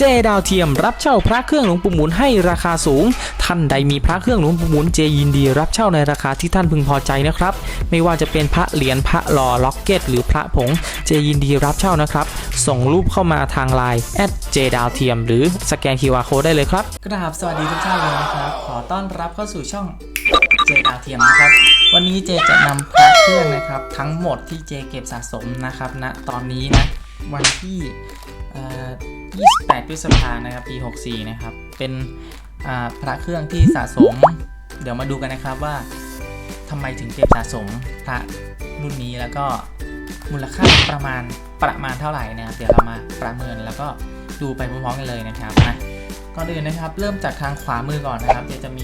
เจดาวเทียมรับเช่าพระเครื่องหลวงปู่หมุนให้ราคาสูง ท่านใดมีพระเครื่องหลวงปู่หมุนเจยินดี รับเช่าในราคาที่ท่านพึงพอใจนะครับ ไม่ว่าจะเป็นพระเหรียญพระหล่อล็อกเก็ต หรือพระผงเจยินดีรับเช่านะครับ ส่งรูปเข้ามาทางไลน์แอดเจดาวเทียมหรือสแกน QR Code ได้เลยครับกราบสวัสดีทุกท่านเลยนะครับขอต้อนรับเข้าสู่ช่องเจดาวเทียมนะครับ วันนี้เจจะนำพระเครื่องนะครับ ทั้งหมดที่เจเก็บสะสมนะครับณตอนนี้นะวันที่ 28 พฤษภานะครับ ปี 64 นะครับ เป็นพระเครื่องที่สะสม เดี๋ยวมาดูกันนะครับว่าทำไมถึงเก็บสะสมพระรุ่นนี้แล้วก็มูลค่าประมาณประมาณเท่าไหร่นะครับ เดี๋ยวเรามาประเมินแล้วก็ดูไปพร้อมๆกันเลยนะครับนะก่อนอื่นนะครับ เริ่มจากทางขวามือก่อนนะครับ เดี๋ยวจะมี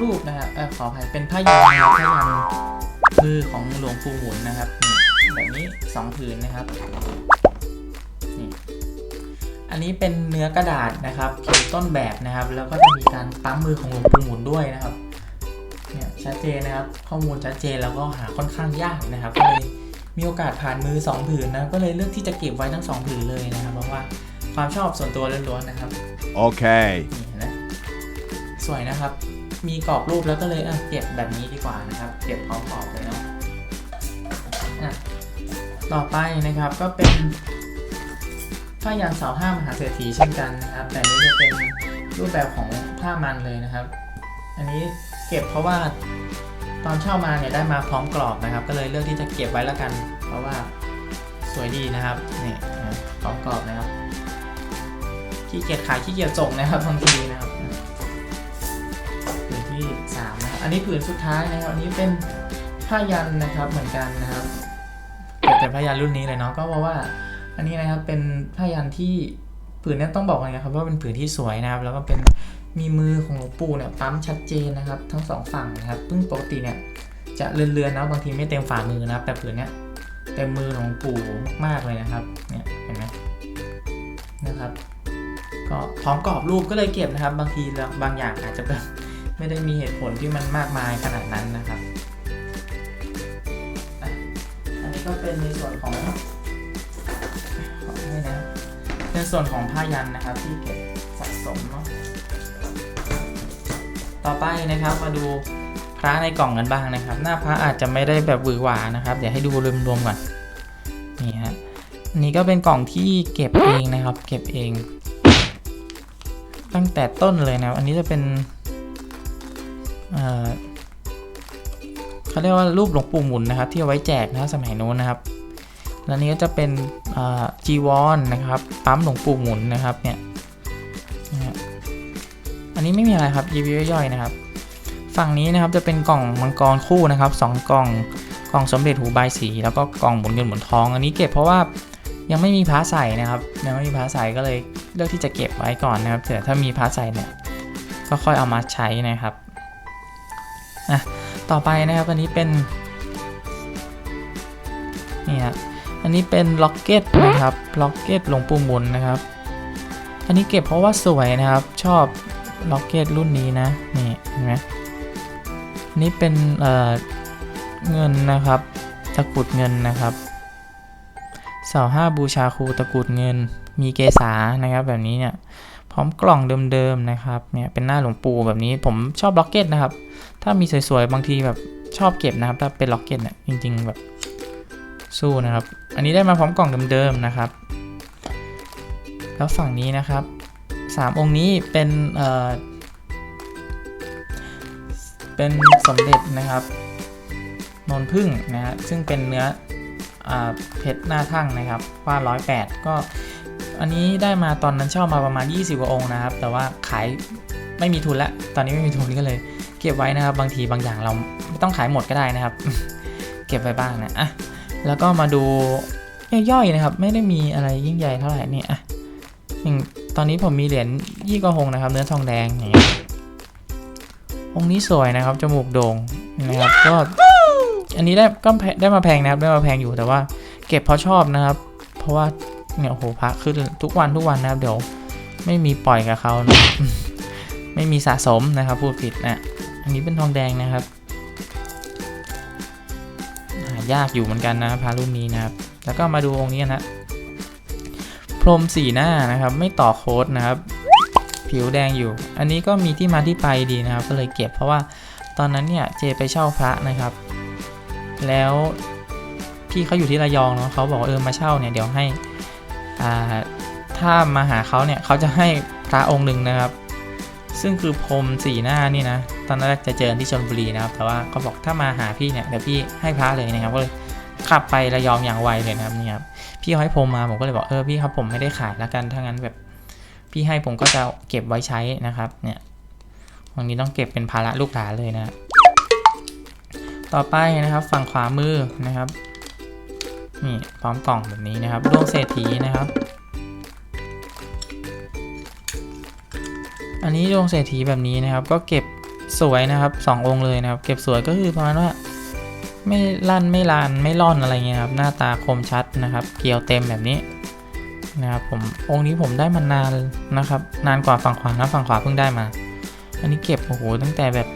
รูปนะครับออขออภัยเป็นผ้ายันนะครับผ้ายันมือของหลวงปู่หมุนนะครับแบบนี้สองผืนนะครับ อันนี้เป็นเนื้อกระดาษนะครับพิมพ์ต้นแบบนะครับ แล้วก็จะมีการปั๊มมือของหลวงปู่หมุนด้วยนะครับเนี่ยชัดเจนนะครับ ข้อมูลชัดเจนแล้วก็หาค่อนข้างยากนะครับก็เลยมีโอกาสผ่านมือสองผืนนะก็เลยเลือกที่จะเก็บไว้ทั้งสองผืนเลยนะครับเพราะว่าความชอบส่วนตัวล้วนๆนะครับ Okay. นี่เห็นไหมสวยนะครับ มีกรอบรูปแล้วก็เลยอะเก็บแบบนี้ดีกว่านะครับเก็บพร้อมกรอบเลยเนาะอะต่อไปนะครับก็เป็น ผ้ายันเสาห้ามหาเศรษฐีเช่นกันนะครับ แต่นี้จะเป็นรูปแบบของผ้ามันเลยนะครับ อันนี้เก็บเพราะว่าตอนเช่ามาเนี่ยได้มาพร้อมกรอบนะครับ ก็เลยเลือกที่จะเก็บไว้แล้วกัน เพราะว่าสวยดีนะครับนี่พร้อมกรอบนะครับขี้เกียจขายขี้เกียจส่งนะครับบางทีนะครับผืนที่สามนะครับอันนี้ผืนสุดท้ายนะครับอันนี้เป็นผ้ายันนะครับเหมือนกันนะครับเก็บแต่ผ้ายันรุ่นนี้เลยเนาะก็เพราะว่า อันนี้นะครับเป็นผ้ายันที่ผืนเนี้ต้องบอกเลยนะครับว่าเป็นผืนที่สวยนะครับแล้วก็เป็นมีมือของหลวงปู่เนี่ยปั๊มชัดเจนนะครับ ทั้งสองฝั่งนะครับซึ่งปกติเนี่ยจะเลือนๆนะบางทีไม่เต็มฝ่ามือนะครับ แต่ผืนเนี้ยเต็มมือของหลวงปู่มากเลยนะครับเนี่ยเห็นไหมนะครับก็พร้อมกรอบรูปก็เลยเก็บนะครับ บางทีแล้วบางอย่างอาจจะแบบไม่ได้มีเหตุผลที่มันมากมายขนาดนั้นนะครับอันนี้ก็เป็นในส่วนของ เป็นส่วนของผ้ายันนะครับที่เก็บสะสมเนาะต่อไปนะครับมาดูพระในกล่องกันบ้างนะครับ หน้าพระอาจจะไม่ได้แบบหวือหวานะครับ เดี๋ยวให้ดูรวมๆก่อนนี่ฮะอันนี้ก็เป็นกล่องที่เก็บเองนะครับ เก็บเอง ตั้งแต่ต้นเลยนะอันนี้จะเป็นเเขาเรียกว่ารูปหลวงปู่หมุนนะครับ ที่เอาไว้แจกนะสมัยโน้นนะครับ แล้วนี้ก็จะเป็นจีวรนนะครับปั๊มหลวงปู่หมุนนะครับเนี่ยอันนี้ไม่มีอะไรครับรีวิวย่อยๆนะครับ ฝั่งนี้นะครับจะเป็นกล่องมังกรคู่นะครับสองกล่องกล่องสมเด็จหูใบสี แล้วก็กล่องหมุนเงินหมุนทอง อันนี้เก็บเพราะว่ายังไม่มีพระใส่นะครับยังไม่มีพระใส่ก็เลยเลือกที่จะเก็บไว้ก่อนนะครับแต่อถ้ามีพระใส่เนี่ยก็ค่อยเอามาใช้นะครับอะต่อไปนะครับอันนี้เป็นนี่ฮะ อันนี้เป็นล็อกเก็ตนะครับล็อกเก็ตหลวงปู่หมุนนะครับ อันนี้เก็บเพราะว่าสวยนะครับ ชอบล็อกเก็ตรุ่นนี้นะนี่เห็นไหมนนี้เป็นเเงินนะครับตะกรุดเงินนะครับเสาห้าบูชาครูตะกรุดเงิน มีเกษานะครับ แบบนี้เนี่ยพร้อมกล่องเดิมๆนะครับเนี่ยเป็นหน้าหลวงปู่แบบนี้ผมชอบล็อกเก็ตนะครับ ถ้ามีสวยๆบางทีแบบชอบเก็บนะครับ ถ้าเป็นล็อกเก็ตเนี่ยจริง ๆ แบบ สู้นะครับ อันนี้ได้มาพร้อมกล่องเดิมๆนะครับ แล้วฝั่งนี้นะครับสามองค์นี้เป็นเอ่อเป็นสมเด็จนะครับนนพึ่งนะฮะซึ่งเป็นเนื้ออเพชรหน้าทั่งนะครับว่า108 ก็อันนี้ได้มาตอนนั้นเช่ามาประมาณ 20กว่าองค์นะครับ แต่ว่าขายไม่มีทุนล้วตอนนี้ไม่มีทุนก็เลย เก็บไว้นะครับ บางทีบางอย่างเราไม่ต้องขายหมดก็ได้นะครับ เก็บไว้บ้างนะอะ แล้วก็มาดูย่อยๆนะครับ ไม่ได้มีอะไรยิ่งใหญ่เท่าไหร่นี่อะอย่างตอนนี้ผมมีเหรียญยี่กระหงนะครับ เนื้อทองแดงอย่างเงี้ยองนี้สวยนะครับจมูกโด่งนะครับก็อันนี้ได้ก็ได้มาแพงนะครับ ได้มาแพงอยู่แต่ว่า เก็บเพราะชอบนะครับ เพราะว่าเนี่ยโหพระขึ้นทุกวันทุกวันนะครับ เดี๋ยวไม่มีปล่อยกับเขานะไม่มีสะสมนะครับพูดผิดนะอันนี้เป็นทองแดงนะครับ ยากอยู่เหมือนกันนะพระรุ่นนี้นะครับ แล้วก็มาดูองค์นี้นะพรมสีหน้านะครับไม่ต่อโค้ดนะครับ ผิวแดงอยู่ อันนี้ก็มีที่มาที่ไปดีนะครับ ก็เลยเก็บเพราะว่าตอนนั้นเนี่ยเจไปเช่าพระนะครับ แล้วพี่เขาอยู่ที่ระยองเนาะเขาบอกเออมาเช่าเนี่ยเดี๋ยวให้อ่าถ้ามาหาเขาเนี่ยเขาจะให้พระองค์หนึ่งนะครับ ซึ่งคือพรมสีหน้านี่นะ ตอนแรกจะเจอที่ชลบุรีนะครับ แต่ว่าเขาบอกถ้ามาหาพี่เนี่ยเดี๋ยวพี่ให้พระเลยนะครับ ก็เลยขับไประยองอย่างไวเลยนะครับนี่ครับพี่เขาให้พรมมาผมก็เลยบอกเออพี่ครับผมไม่ได้ขายแล้วกันถ้างั้นแบบพี่ให้ผมก็จะเก็บไว้ใช้นะครับ เนี่ยวันนี้ต้องเก็บเป็นภาระลูกหลานเลยนะ ต่อไปนะครับฝั่งขวามือนะครับนี่พร้อมกล่องแบบนี้นะครับดวงเศรษฐีนะครับ อันนี้ดวงเศรษฐีแบบนี้นะครับ ก็เก็บ สวยนะครับสององค์เลยนะครับ เก็บสวยก็คือประมาณว่าไม่ลั่นไม่ลานไม่ล่อนอะไรเงี้ยครับ หน้าตาคมชัดนะครับ เกลียวเต็มแบบนี้นะครับผมองค์นี้ผมได้มานานนะครับ นานกว่าฝั่งขวานะฝั่งขวาเพิ่งได้มา อันนี้เก็บโอ้โหตั้งแต่แบบ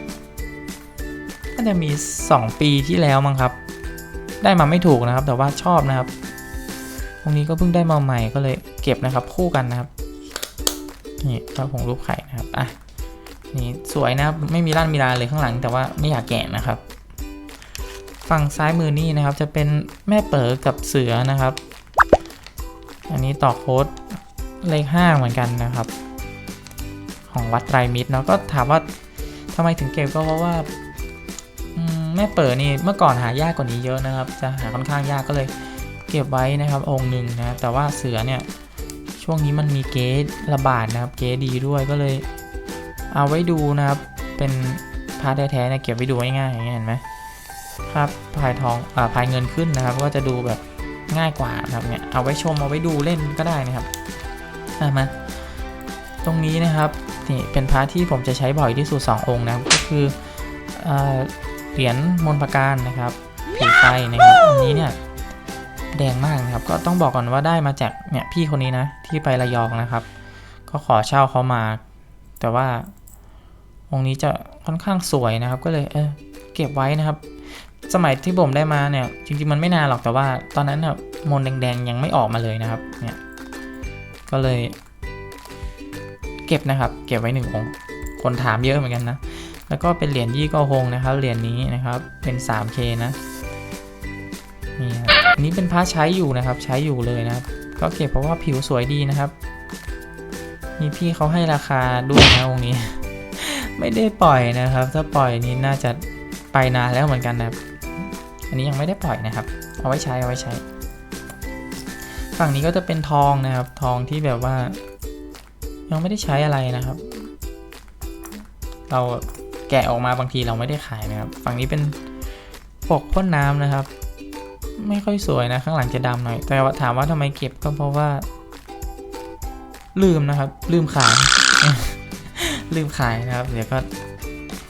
น่าจะมี 2 ปีที่แล้วมั้งครับ ได้มาไม่ถูกนะครับ แต่ว่าชอบนะครับองค์นี้ก็เพิ่งได้มาใหม่ก็เลยเก็บนะครับ คู่กันนะครับนี่พระผงรูปไข่นะครับอะ นี่สวยนะครับไม่มีลั่นมีลาเลยข้างหลัง แต่ว่าไม่อยากแกะนะครับ ฝั่งซ้ายมือนี่นะครับ จะเป็นแม่เป๋อกับเสือนะครับ อันนี้ต่อโค้ดเลขห้าเหมือนกันนะครับ ของวัดไตรมิตรเนาะก็ถามว่าทำไมถึงเก็บก็เพราะว่าแม่เป๋อนี่เมื่อก่อนหายากกว่านี้เยอะนะครับ จะหาค่อนข้างยากก็เลยเก็บไว้นะครับ องค์หนึ่งนะแต่ว่าเสือเนี่ยช่วงนี้มันมีเก๊ระบาดนะครับ เก๊ดีด้วยก็เลย เอาไว้ดูนะครับ เป็นพาร์ทแท้ๆเนี่ยเก็บไว้ดูง่ายๆอย่างเงี้ยเห็นไหมครับพายทองอ่าพายเงินขึ้นนะครับ ก็จะดูแบบง่ายกว่านะครับเนี่ยเอาไว้ชมเอาไว้ดูเล่นก็ได้นะครับอะมาตรงนี้นะครับนี่เป็นพระที่ผมจะใช้บ่อยที่สุด 2 องค์นะครับก็คือเหรียญมนประการนะครับผีไฟนะครับอันนี้เนี่ยแดงมากนะครับ ก็ต้องบอกก่อนว่าได้มาจากเนี่ยพี่คนนี้นะที่ไประยองนะครับ ก็ขอเช่าเขามา แต่ว่า องค์นี้จะค่อนข้างสวยนะครับ ก็เลยเออเก็บไว้นะครับ สมัยที่ผมได้มาเนี่ยจริงๆมันไม่นานหรอกแต่ว่า ตอนนั้นน่ะมนแดงๆยังไม่ออกมาเลยนะครับเนี่ยก็เลย เก็บนะครับ เก็บไว้หนึ่งองค์คนถามเยอะเหมือนกันนะแล้วก็เป็นเหรียญยี่กอฮงนะครับ เหรียญนี้นะครับ เป็น 3K นะ นี่ครับอันนี้เป็นพระใช้อยู่นะครับ ใช้อยู่เลยนะครับ ก็เก็บเพราะว่าผิวสวยดีนะครับ มีพี่เขาให้ราคาด้วยนะองค์นี้ ไม่ได้ปล่อยนะครับ ถ้าปล่อยนี่น่าจะไปนานแล้วเหมือนกันนะครับ อันนี้ยังไม่ได้ปล่อยนะครับ เอาไว้ใช้เอาไว้ใช้ ฝั่งนี้ก็จะเป็นทองนะครับ ทองที่แบบว่า ยังไม่ได้ใช้อะไรนะครับ เราแกะออกมาบางทีเราไม่ได้ขายนะครับ ฝั่งนี้เป็นปกพ่นน้ำนะครับ ไม่ค่อยสวยนะข้างหลังจะดำหน่อย แต่ว่าถามว่าทำไมเก็บก็เพราะว่า ลืมนะครับ ลืมขาย ลืมขายนะครับ เดี๋ยวก็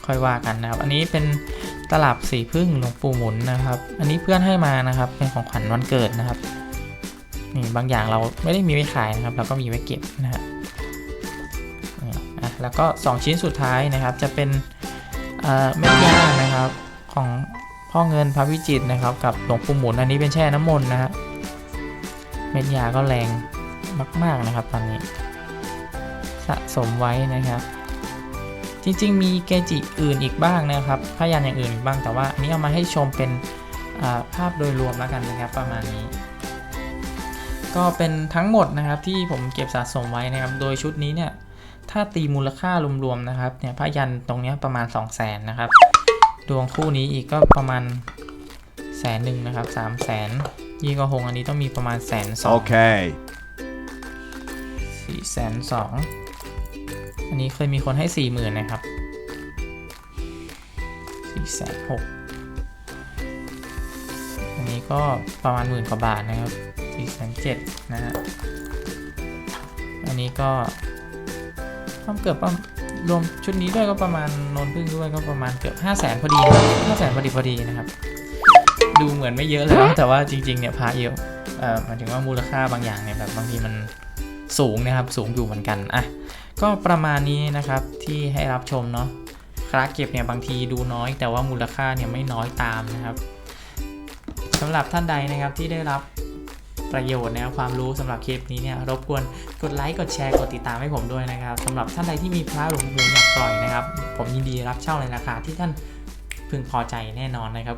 ค่อยว่ากันนะครับ อันนี้เป็นตลับสีพึ่งหลวงปู่หมุนนะครับ อันนี้เพื่อนให้มานะครับ เป็นของขวัญวันเกิดนะครับ นี่บางอย่างเราไม่ได้มีไว้ขายนะครับ เราก็มีไว้เก็บนะฮะแล้วก็ 2 ชิ้นสุดท้ายนะครับ จะเป็นเอ่อเม็ดยานะครับของพ่อเงินพระวิจิตรนะครับ กับหลวงปู่หมุนอันนี้เป็นแช่น้ำมนต์นะฮะเม็ดยาก็แรงมาก ๆนะครับตอนนี้ สะสมไว้นะครับ จริงๆ มีเกจิอื่นอีกบ้างนะครับพยันอย่างอื่นอีกบ้าง แต่ว่าอันนี้เอามาให้ชมเป็นอ่าภาพโดยรวมแล้วกันนะครับประมาณนี้ ก็เป็นทั้งหมดนะครับที่ผมเก็บสะสมไว้นะครับ โดยชุดนี้เนี่ยถ้าตีมูลค่ารวมๆนะครับเนี่ยพยันตรงเนี้ยประมาณ 2 0 0แสนนะครับ ดวงคู่นี้อีกก็ประมาณแสนหนึ่งนะครับสามแสนยี่กระหงอันนี้ต้องมีประมาณแสนสอง Okay. สี่แสนสอง อันนี้เคยมีคนให้สี่หมื่นนะครับสี่แสนหกอันนี้ก็ประมาณหมื่นกว่าบาทนะครับสี่แสนเจ็ดนะฮะ อันนี้ก็ต้องเกือบประรวมชุดนี้ด้วยก็ประมาณนนพึ่งด้วยก็ประมาณเกือบห้าแสนพอดีห้าแสนพอดีพอดีนะครับ ดูเหมือนไม่เยอะเลยแต่ว่าจริงๆเนี่ยพาเยอะเอ่อหมายถึงว่ามูลค่าบางอย่างเนี่ยแบบบางทีมันสูงนะครับสูงอยู่เหมือนกันอะ ก็ประมาณนี้นะครับที่ให้รับชมเนาะคลาเก็บเนี่ยบางทีดูน้อย แต่ว่ามูลค่าเนี่ยไม่น้อยตามนะครับสำหรับท่านใดนะครับที่ได้รับประโยชน์นะครับความรู้สำหรับคลิปนี้เนี่ยรบกวนกดไลค์กดแชร์กดติดตามให้ผมด้วยนะครับสำหรับท่านใดที่มีพระหลวงปู่อยากปล่อยนะครับ ผมยินดีรับเช่าในราคาที่ท่านพึงพอใจแน่นอนนะครับ